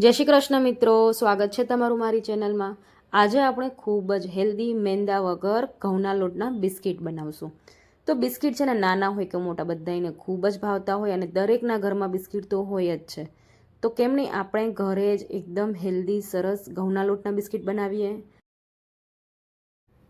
જય શ્રી કૃષ્ણ મિત્રો, સ્વાગત છે તમારું મારી ચેનલમાં. આજે આપણે ખૂબ જ હેલ્ધી મેંદા વગર ઘઉંના લોટના બિસ્કિટ બનાવશું. તો બિસ્કિટ છે ને નાના હોય કે મોટા બધાને ખૂબ જ ભાવતા હોય અને દરેકના ઘરમાં બિસ્કિટ તો હોય જ છે. તો કેમ નહીં આપણે ઘરે જ એકદમ હેલ્ધી, સરસ ઘઉંના લોટના બિસ્કિટ બનાવીએ?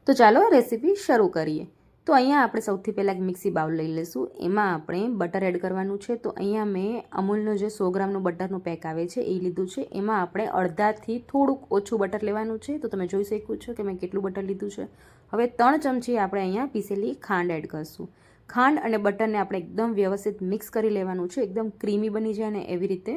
તો ચાલો રેસીપી શરૂ કરીએ. તો અહીંયા આપણે સૌથી પહેલાં એક મિક્સી બાઉલ લઈ લઈશું. એમાં આપણે બટર એડ કરવાનું છે. તો અહીંયા મેં અમૂલનો જે સો ગ્રામનું બટરનું પેક આવે છે, એ લીધું છે. એમાં આપણે અડધાથી થોડુંક ઓછું બટર લેવાનું છે. તો તમે જોઈ શકો છો કે મેં કેટલું બટર લીધું છે. હવે ત્રણ ચમચી આપણે અહીંયા પીસેલી ખાંડ એડ કરશું. ખાંડ અને બટરને આપણે એકદમ વ્યવસ્થિત મિક્સ કરી લેવાનું છે. એકદમ ક્રીમી બની જાય અને એવી રીતે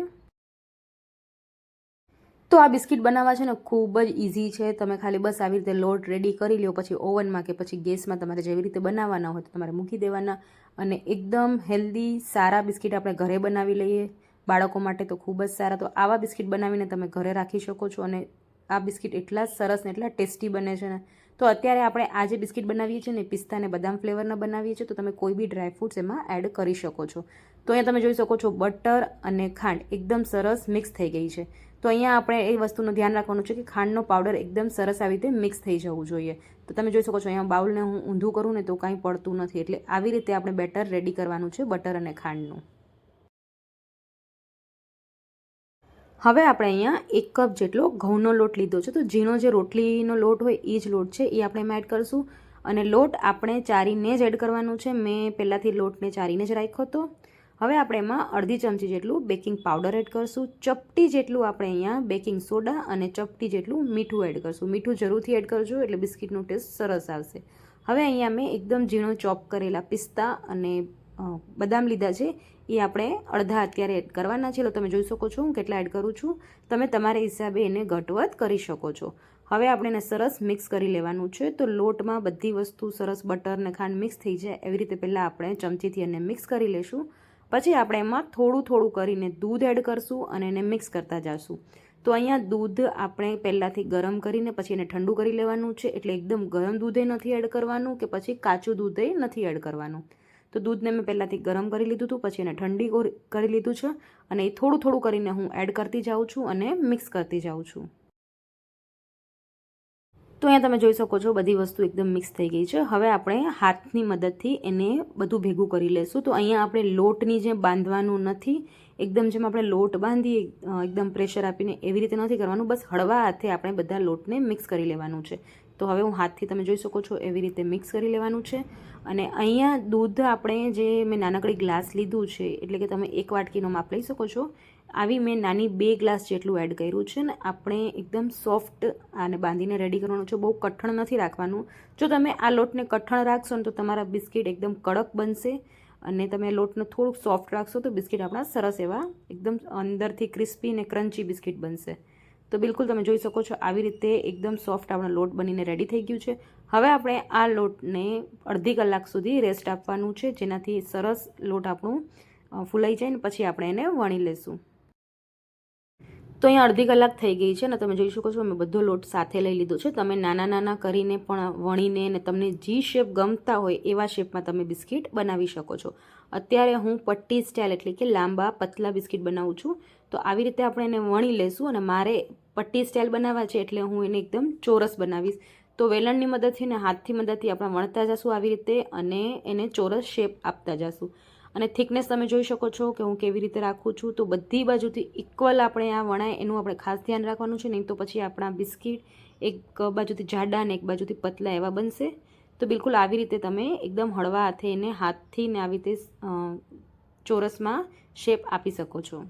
તો આ બિસ્કિટ બનાવવા છે ને ખૂબ જ ઇઝી છે. તમે ખાલી બસ આવી રીતે લોટ રેડી કરી લો પછી ઓવનમાં કે પછી ગેસમાં તમારે જેવી રીતે બનાવવાના હોય તો તમારે મૂકી દેવાના. અને એકદમ હેલ્ધી સારા બિસ્કિટ આપણે ઘરે બનાવી લઈએ. બાળકો માટે તો ખૂબ જ સારા. તો આવા બિસ્કિટ બનાવીને તમે ઘરે રાખી શકો છો અને આ બિસ્કિટ એટલા સરસ ને એટલા ટેસ્ટી બને છે ને. તો અત્યારે આપણે આ જે બિસ્કિટ બનાવીએ છીએ ને પિસ્તા અને બદામ ફ્લેવરના બનાવીએ છીએ, તો તમે કોઈ બી ડ્રાયફ્રૂટ્સ એમાં એડ કરી શકો છો. તો અહીંયા તમે જોઈ શકો છો બટર અને ખાંડ એકદમ સરસ મિક્સ થઈ ગઈ છે. તો અહીંયા આપણે એ વસ્તુનું ધ્યાન રાખવાનું છે કે ખાંડનો પાવડર એકદમ સરસ આવી રીતે મિક્સ થઈ જવું જોઈએ. તો તમે જોઈ શકો છો અહીંયા બાઉલને હું ઊંધું કરું ને તો કાંઈ પડતું નથી. એટલે આવી રીતે આપણે બેટર રેડી કરવાનું છે બટર અને ખાંડનું. હવે આપણે અહીંયા એક કપ જેટલો ઘઉંનો લોટ લીધો છે. તો ઝીણો જે રોટલીનો લોટ હોય એ જ લોટ છે, એ આપણે એમાં એડ કરીશું. અને લોટ આપણે ચારીને જ એડ કરવાનું છે. મેં પહેલાંથી લોટને ચારીને જ રાખ્યો હતો. હવે આપણે એમાં અડધી ચમચી જેટલું બેકિંગ પાવડર એડ કરશું. ચપટી જેટલું આપણે અહીંયા બેકિંગ સોડા અને ચપટી જેટલું મીઠું એડ કરશું. મીઠું જરૂરથી એડ કરજો, એટલે બિસ્કિટનો ટેસ્ટ સરસ આવશે. હવે અહીંયા મેં એકદમ ઝીણો ચોપ કરેલા પિસ્તા અને બદામ લીધા છે, એ આપણે અડધા અત્યારે એડ કરવાના છે. તો તમે જોઈ શકો છો હું કેટલા એડ કરું છું. તમે તમારા હિસાબે એને ઘટવત કરી શકો છો. હવે આપણે એને સરસ મિક્સ કરી લેવાનું છે. તો લોટમાં બધી વસ્તુ સરસ બટર ને ખાંડ મિક્સ થઈ જાય એવી રીતે પહેલાં આપણે ચમચીથી એને મિક્સ કરી લેશું. પછી આપણે એમાં થોડું થોડું કરીને દૂધ એડ કરશું અને એને મિક્સ કરતા જઈશું તો અહીંયા દૂધ આપણે પહેલાંથી ગરમ કરીને પછી એને ઠંડુ કરી લેવાનું છે. એટલે એકદમ ગરમ દૂધે નથી એડ કરવાનું કે પછી કાચું દૂધે નથી એડ કરવાનું. તો દૂધને મેં પહેલાંથી ગરમ કરી લીધું હતું, પછી એને ઠંડી કરી લીધું છે અને એ થોડું થોડું કરીને હું એડ કરતી જાઉં છું અને મિક્સ કરતી જાઉં છું. તો અહીંયા તમે જોઈ શકો છો બધી વસ્તુ એકદમ મિક્સ થઈ ગઈ છે. હવે આપણે હાથની મદદથી એને બધું ભેગું કરી લેશું. તો અહીંયા આપણે લોટની જે બાંધવાનું નથી, એકદમ જેમ આપણે લોટ બાંધીએ એકદમ પ્રેશર આપીને એવી રીતે નથી કરવાનું. બસ હળવા હાથે આપણે બધા લોટને મિક્સ કરી લેવાનું છે. તો હવે હું હાથથી તમે જોઈ શકો છો એવી રીતે મિક્સ કરી લેવાનું છે. અને અહીંયા દૂધ આપણે જે મેં નાનકડી ગ્લાસ લીધું છે, એટલે કે તમે એક વાટકીનો માપ લઈ શકો છો, આવી મેં નાની બે ગ્લાસ જેટલું એડ કર્યું છે ને આપણે એકદમ સોફ્ટ આને બાંધીને રેડી કરવાનું છે. બહુ કઠણ નથી રાખવાનું. જો તમે આ લોટને કઠણ રાખશો ને તો તમારા બિસ્કિટ એકદમ કડક બનશે અને તમે લોટને થોડુંક સોફ્ટ રાખશો તો બિસ્કિટ આપણા સરસ એવા એકદમ અંદરથી ક્રિસ્પી ને ક્રન્ચી બિસ્કિટ બનશે. તો બિલકુલ તમે જોઈ શકો છો આવી રીતે એકદમ સોફ્ટ આપણો લોટ બનીને રેડી થઈ ગયું છે. હવે આપણે આ લોટને અડધી કલાક સુધી રેસ્ટ આપવાનું છે, જેનાથી સરસ લોટ આપણું ફૂલાઈ જાય ને પછી આપણે એને વણી લેશું. તો અહીંયા અડધી કલાક થઈ ગઈ છે ને તમે જોઈ શકો છો મેં બધો લોટ સાથે લઈ લીધો છે. તમે નાના નાના કરીને પણ વણીને ને તમને જે શેપ ગમતા હોય એવા શેપમાં તમે બિસ્કિટ બનાવી શકો છો. અત્યારે હું પટ્ટી સ્ટાઇલ એટલે કે લાંબા પતલા બિસ્કિટ બનાવું છું. તો આવી રીતે આપણે એને વણી લેશું અને મારે પટ્ટી સ્ટાઇલ બનાવવા છે એટલે હું એને એકદમ ચોરસ બનાવીશ. તો વેલણની મદદથી ને હાથથી મદદથી આપણે વણતા જશું આવી રીતે અને એને ચોરસ શેપ આપતા જશું. અને થિકનેસ તમે જોઈ શકો છો કે હું કેવી રીતે રાખું છું. તો બધી બાજુથી ઇક્વલ આપણે આ વણાય, એનું આપણે ખાસ ધ્યાન રાખવાનું છે. નહીં તો પછી આપણા બિસ્કિટ એક બાજુથી જાડા અને એક બાજુથી પતલા એવા બનશે. તો બિલકુલ આવી રીતે તમે એકદમ હળવા હાથે એને હાથથી ને આવી રીતે ચોરસમાં શેપ આપી શકો છો.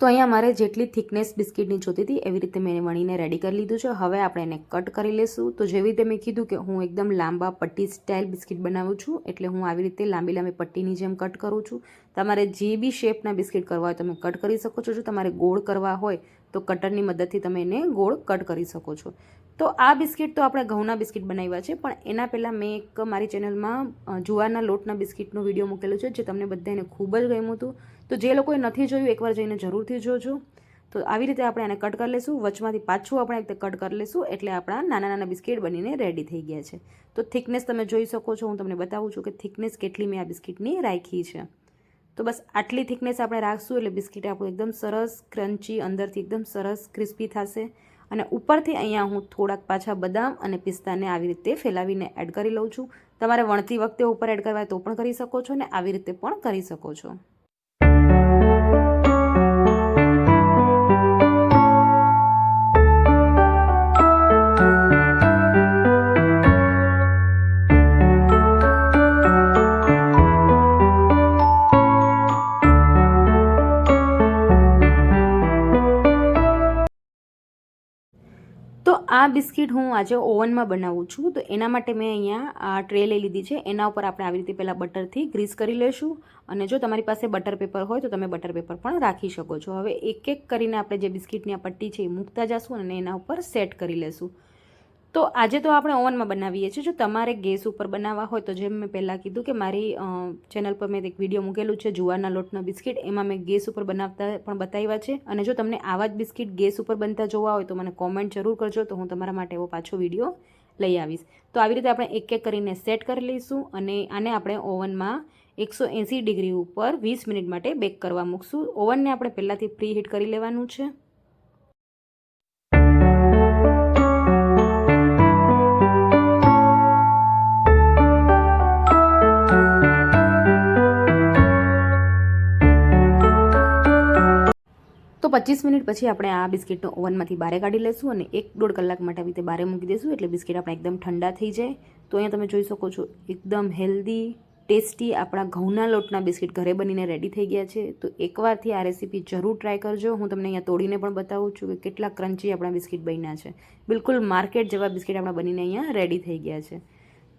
તો અહીંયા મારે જેટલી થિકનેસ બિસ્કિટની જોતી હતી, એવી રીતે મેં વણીને રેડી કરી લીધું છે. હવે આપણે એને કટ કરી લઈશું તો જેવી રીતે મેં કીધું કે હું એકદમ લાંબા પટ્ટી સ્ટાઇલ બિસ્કિટ બનાવું છું, એટલે હું આવી રીતે લાંબી લાંબી પટ્ટીની જેમ કટ કરું છું. તમારે જે બી શેપના બિસ્કિટ કરવા હોય તમે કટ કરી શકો છો. જો તમારે ગોળ કરવા હોય તો કટરની મદદથી તમે એને ગોળ કટ કરી શકો છો. તો આ બિસ્કિટ તો આપણે ઘઉંના બિસ્કિટ બનાવ્યા છે, પણ એના પહેલાં મેં એક મારી ચેનલમાં જુવારના લોટના બિસ્કિટનો વીડિયો મૂકેલો છે, જે તમને બધાને ખૂબ જ ગમ્યું હતું. તો જે લોકોએ નથી જોયું, એકવાર જઈને જરૂરથી જોજો. તો આવી રીતે આપણે આને કટ કરી લઈશું વચમાંથી પાછું આપણે એક કટ કરી લઈશું એટલે આપણા નાના નાના બિસ્કિટ બનીને રેડી થઈ ગયા છે. તો થિકનેસ તમે જોઈ શકો છો. હું તમને બતાવું છું કે થિકનેસ કેટલી મેં આ બિસ્કિટની રાખી છે. તો બસ આટલી થિકનેસ આપણે રાખશું એટલે બિસ્કિટ આપણું એકદમ સરસ ક્રન્ચી, અંદરથી એકદમ સરસ ક્રિસ્પી થશે. અને ઉપરથી અહીંયા હું થોડાક પાછા બદામ અને પિસ્તાને આવી રીતે ફેલાવીને એડ કરી લઉં છું. તમારે વણતી વખતે ઉપર એડ કરવા તો પણ કરી શકો છો ને આવી રીતે પણ કરી શકો છો. આ બિસ્કિટ હું આજે ઓવનમાં બનાવું છું. તો એના માટે મેં અહીંયા આ ટ્રે લઈ લીધી છે. એના ઉપર આપણે આવી રીતે પહેલાં બટરથી ગ્રીસ કરી લેશું અને જો તમારી પાસે બટર પેપર હોય તો તમે બટર પેપર પણ રાખી શકો છો. હવે એક એક કરીને આપણે જે બિસ્કિટની આ પટ્ટી છે એ મૂકતા જશું અને એના ઉપર સેટ કરી લેશું. તો આજે તો આપણે ઓવનમાં બનાવીએ છીએ. જો તમારે ગેસ ઉપર બનાવવા હોય તો જેમ મેં પહેલાં કીધું કે મારી ચેનલ પર મેં એક વીડિયો મૂકેલું છે, જુવારના લોટના બિસ્કિટ. એમાં મેં ગેસ ઉપર બનાવતા પણ બતાવ્યા છે. અને જો તમને આવા જ બિસ્કિટ ગેસ ઉપર બનતા જોવા હોય તો મને કોમેન્ટ જરૂર કરજો, તો હું તમારા માટે એવો પાછો વીડિયો લઈ આવીશ. તો આવી રીતે આપણે એક એક કરીને સેટ કરી લઈશું અને આને આપણે ઓવનમાં એકસો એંસી ડિગ્રી ઉપર વીસ મિનિટ માટે બેક કરવા મૂકશું. ઓવનને આપણે પહેલાંથી પ્રી હીટ કરી લેવાનું છે. તો પચીસ મિનિટ પછી આપણે આ બિસ્કિટનો ઓવનમાંથી બહાર કાઢી લઈશું અને એક દોઢ કલાક માટે આવી રીતે બહાર મૂકી દઈશું એટલે બિસ્કિટ આપણે એકદમ ઠંડા થઈ જાય. તો અહીંયા તમે જોઈ શકો છો, એકદમ હેલ્ધી, ટેસ્ટી આપણા ઘઉંના લોટના બિસ્કિટ ઘરે બનીને રેડી થઈ ગયા છે. તો એકવારથી આ રેસીપી જરૂર ટ્રાય કરજો. હું તમને અહીંયા તોડીને પણ બતાવું છું કે કેટલા ક્રન્ચી આપણા બિસ્કિટ બન્યા છે. બિલકુલ માર્કેટ જેવા બિસ્કિટ આપણા બનીને અહીંયા રેડી થઈ ગયા છે.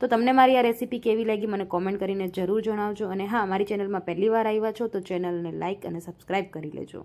તો તમને મારી આ રેસીપી કેવી લાગી મને કોમેન્ટ કરીને જરૂર જણાવજો. અને હા, મારી ચેનલમાં પહેલી વાર આવ્યા છો તો ચેનલને લાઇક અને સબસ્ક્રાઇબ કરી લેજો.